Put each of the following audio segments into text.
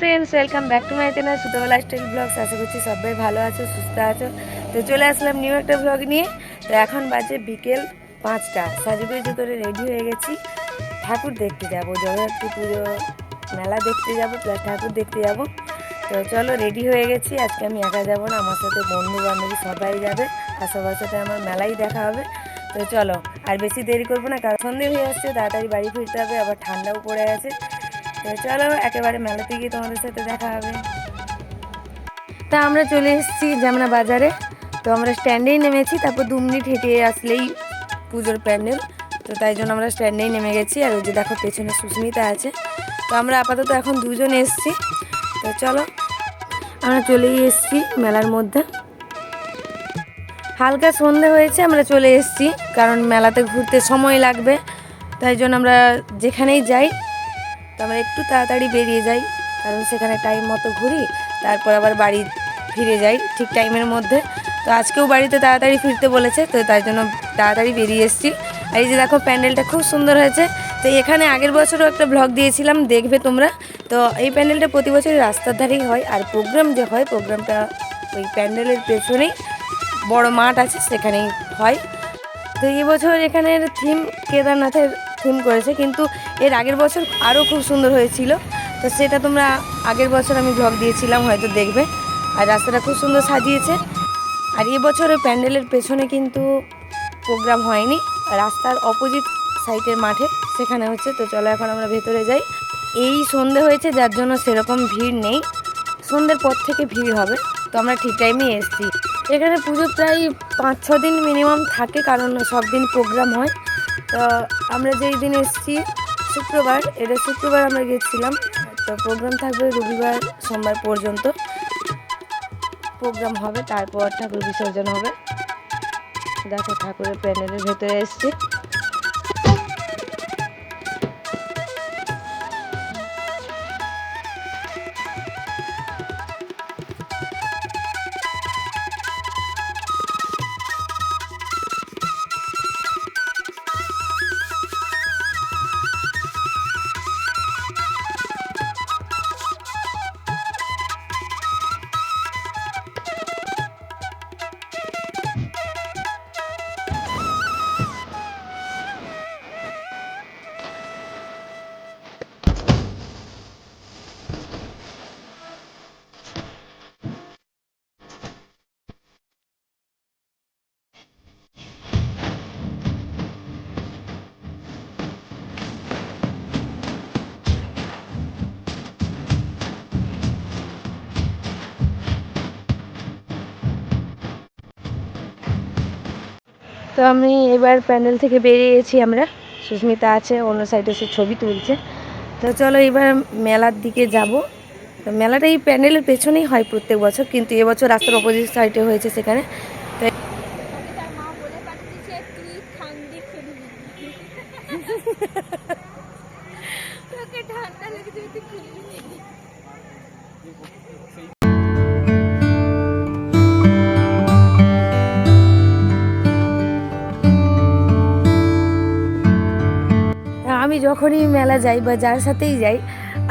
Friends welcome back to my channel Sutobela style blogs আশা করছি সবাই ভালো আছো, সুস্থ আছো। তো চলে আসলাম নিউ একটা ব্লগ নিয়ে। তো এখন বাজে বিকেল পাঁচটা। সাজুগুজু করে রেডি হয়ে গেছি। ঠাকুর দেখতে যাব জগদ্ধাত্রী পুজো, মেলা দেখতে যাব প্লাস ঠাকুর দেখতে যাব। তো চলো রেডি হয়ে গেছি। আজকে আমি একা যাব না, আমার সাথে বন্ধু বান্ধবী সবাই যাবে। আর সবার সাথে আমার মেলাই দেখা হবে। তো চলো, আর বেশি দেরি করব না, কারণ সন্ধে হয়ে আসছে, তাড়াতাড়ি বাড়ি ফিরতে হবে, আবার ঠান্ডাও পড়ে গেছে। তো চলো, একেবারে মেলাতে গিয়ে তোমাদের সাথে দেখা হবে। তা আমরা চলে এসেছি জামনা বাজারে। তো আমরা স্ট্যান্ডেই নেমেছি, তারপর দু মিনিট হেঁটে আসলেই পুজোর প্যান্ডেল। তো তাই জন্য আমরা স্ট্যান্ডেই নেমে গেছি, আর ওই যে দেখো পেছনে সুস্মিতা আছে। তো আমরা আপাতত এখন দুজন এসেছি। তো চলো, আমরা চলেই এসেছি মেলার মধ্যে। হালকা সন্ধে হয়েছে, আমরা চলে এসেছি, কারণ মেলাতে ঘুরতে সময় লাগবে। তাই জন্য আমরা যেখানেই যাই তো আমরা একটু তাড়াতাড়ি বেরিয়ে যাই, কারণ সেখানে টাইম মতো ঘুরি, তারপর আবার বাড়ি ফিরে যাই ঠিক টাইমের মধ্যে। তো আজকেও বাড়িতে তাড়াতাড়ি ফিরতে বলেছে, তো তাই জন্য তাড়াতাড়ি বেরিয়ে এসেছি। আর এই যে দেখো, প্যান্ডেলটা খুব সুন্দর হয়েছে। তো এখানে আগের বছরও একটা ব্লগ দিয়েছিলাম, দেখবে তোমরা। তো এই প্যান্ডেলটা প্রতি বছরই রাস্তার ধারেই হয়, আর প্রোগ্রাম যে হয় প্রোগ্রামটা ওই প্যান্ডেলের পেছনেই বড় মাঠ আছে, সেখানেই হয়। তো এবছর এখানের থিম কেদারনাথের থিম করেছে, কিন্তু এর আগের বছর আরও খুব সুন্দর হয়েছিল। তো সেটা তোমরা আগের বছর আমি ব্লগ দিয়েছিলাম, হয়তো দেখবে। আর রাস্তাটা খুব সুন্দর সাজিয়েছে। আর এ বছর ওই প্যান্ডেলের পেছনে কিন্তু প্রোগ্রাম হয়নি। রাস্তার অপোজিট সাইডের মাঠে, সেখানে হচ্ছে। তো চলো এখন আমরা ভেতরে যাই। এই সন্ধে হয়েছে, যার জন্য সেরকম ভিড় নেই। সন্ধ্যের পর থেকে ভিড় হবে। তো আমরা ঠিক টাইমেই এসেছি। এখানে পুজো প্রায় পাঁচ ছ দিন মিনিমাম থাকে, কারণ সব দিন প্রোগ্রাম হয়। তো আমরা যেই দিন এসেছি, শুক্রবার, এটা শুক্রবার আমরা গেছিলাম। তো প্রোগ্রাম থাকবে রবিবার সোমবার পর্যন্ত। প্রোগ্রাম হবে, তারপর ঠাকুর বিসর্জন হবে। দেখো ঠাকুরের প্যান্ডেলের ভেতরে এসছি। তো আমি এবার প্যান্ডেল থেকে বেরিয়েছি আমরা। সুস্মিতা আছে, অন্য সাইডে সে ছবি তুলছে। তো চলো এবার মেলার দিকে যাব। তো মেলাটা এই প্যান্ডেলের পেছনেই হয় প্রত্যেক বছর, কিন্তু এবছর রাস্তার অপোজিট সাইডে হয়েছে সেখানে। যখনই মেলা যাই বা যার সাথেই যাই,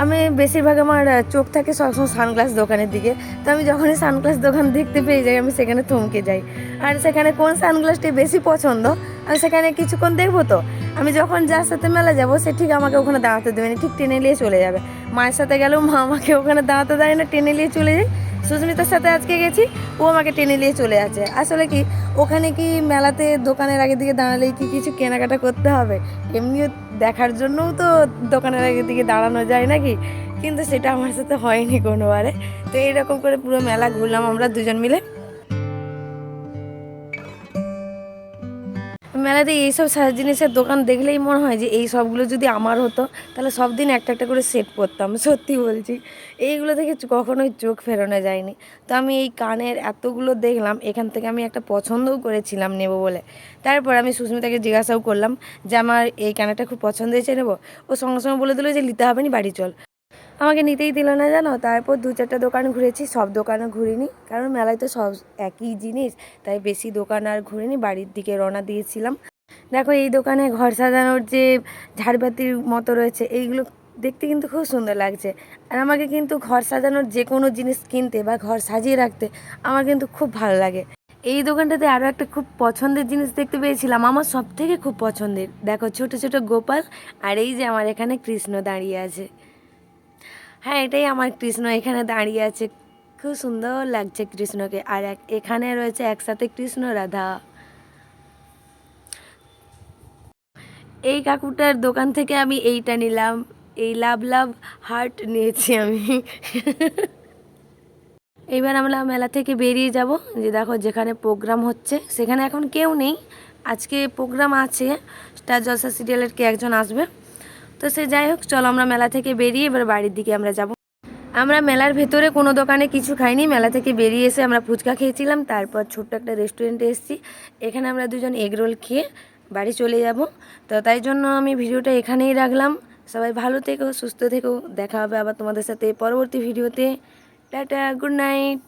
আমি বেশিরভাগ আমার চোখ থাকে সবসময় সানগ্লাস দোকানের দিকে। তো আমি যখনই সানগ্লাস দোকান দেখতে পেয়ে যাই, আমি সেখানে থমকে যাই। আর সেখানে কোন সানগ্লাসটি বেশি পছন্দ, আমি সেখানে কিছুক্ষণ দেখব তো। আমি যখন যার সাথে মেলা যাব, সে ঠিক আমাকে ওখানে দাঁড়াতে দেবে না, ঠিক টেনে নিয়ে চলে যাবে। মায়ের সাথে গেলেও মা আমাকে ওখানে দাঁড়াতে দেয় না টেনে নিয়ে চলে যায় সুস্মিতার সাথে আজকে গেছি, ও আমাকে টেনে নিয়ে চলে আছে আসলে কি, ওখানে কি মেলাতে দোকানের আগের দিকে দাঁড়ালেই কি কিছু কেনাকাটা করতে হবে? এমনিও দেখার জন্যও তো দোকানের আগের দিকে দাঁড়ানো যায় নাকি? কিন্তু সেটা আমার সাথে হয়নি কোনোবারে। তো এইরকম করে পুরো মেলা ঘুরলাম আমরা দুজন মিলে। মেলাতে এইসব সাজ জিনিসের দোকান দেখলেই মনে হয় যে এই সবগুলো যদি আমার হতো, তাহলে সব দিন একটা একটা করে সেট করতাম, সত্যি বলছি। এইগুলো থেকে কখনোই চোখ ফেরানো যায়নি। তো আমি এই কানের এতগুলো দেখলাম, এখান থেকে আমি একটা পছন্দও করেছিলাম নেব বলে। তারপর আমি সুস্মিতাকে জিজ্ঞাসাও করলাম যে, আমার এই কানেরটা খুব পছন্দ হয়েছে নেব? ও সঙ্গে সঙ্গে বলে দিল যে নিতে হবে না বাড়ি চল। আমাকে নিতেই দিল না জানো? তারপর দু চারটা দোকান ঘুরেছি, সব দোকানে ঘুরিনি। কারণ মেলায় তো সব একই জিনিস, তাই বেশি দোকান আর ঘুরিনি, বাড়ির দিকে রওনা দিয়েছিলাম। দেখো এই দোকানে ঘর সাজানোর যে ঝাড়বাতির মতো রয়েছে, এইগুলো দেখতে কিন্তু খুব সুন্দর লাগছে। আর আমাকে কিন্তু ঘর সাজানোর যে কোনো জিনিস কিনতে বা ঘর সাজিয়ে রাখতে আমার কিন্তু খুব ভালো লাগে। এই দোকানটাতে আরও একটা খুব পছন্দের জিনিস দেখতে পেয়েছিলাম, আমার সব থেকে খুব পছন্দের। দেখো ছোট ছোট গোপাল আর এই যে আমার এখানে কৃষ্ণ দাঁড়িয়ে আছে। হ্যাঁ এটাই আমার কৃষ্ণ এখানে দাঁড়িয়ে আছে। খুব সুন্দর লাগছে কৃষ্ণকে। আর এখানে রয়েছে একসাথে কৃষ্ণ রাধা। এই কাকুটার দোকান থেকে আমি এইটা নিলাম। এই লাভ লাভ হার্ট নিয়েছি আমি। এইবার আমরা মেলা থেকে বেরিয়ে যাব। যে দেখো, যেখানে প্রোগ্রাম হচ্ছে, সেখানে এখন কেউ নেই। আজকে প্রোগ্রাম আছে। স্টার জলসা সিরিয়ালের কে একজন আসবে। তো সে যাই হোক, চলো আমরা মেলা থেকে বেরিয়ে এবার বাড়ির দিকে আমরা যাব। আমরা মেলার ভেতরে কোনো দোকানে কিছু খাইনি, মেলা থেকে বেরিয়ে এসে আমরা ফুচকা খেয়েছিলাম, তারপর ছোট্ট একটা রেস্টুরেন্টে এসেছি। এখানে আমরা দুজন এগরোল খেয়ে বাড়ি চলে যাব। তো তাই জন্য আমি ভিডিওটা এখানেই রাখলাম। সবাই ভালো থেকো, সুস্থ থেকো, দেখা হবে আবার তোমাদের সাথে পরবর্তী ভিডিওতে। Tata good night